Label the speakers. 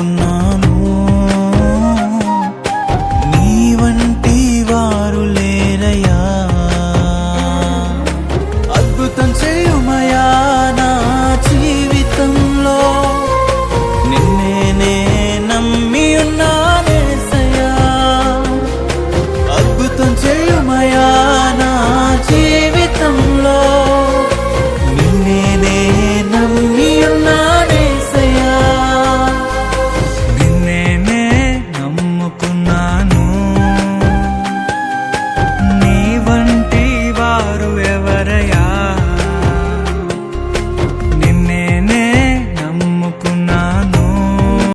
Speaker 1: உன்னா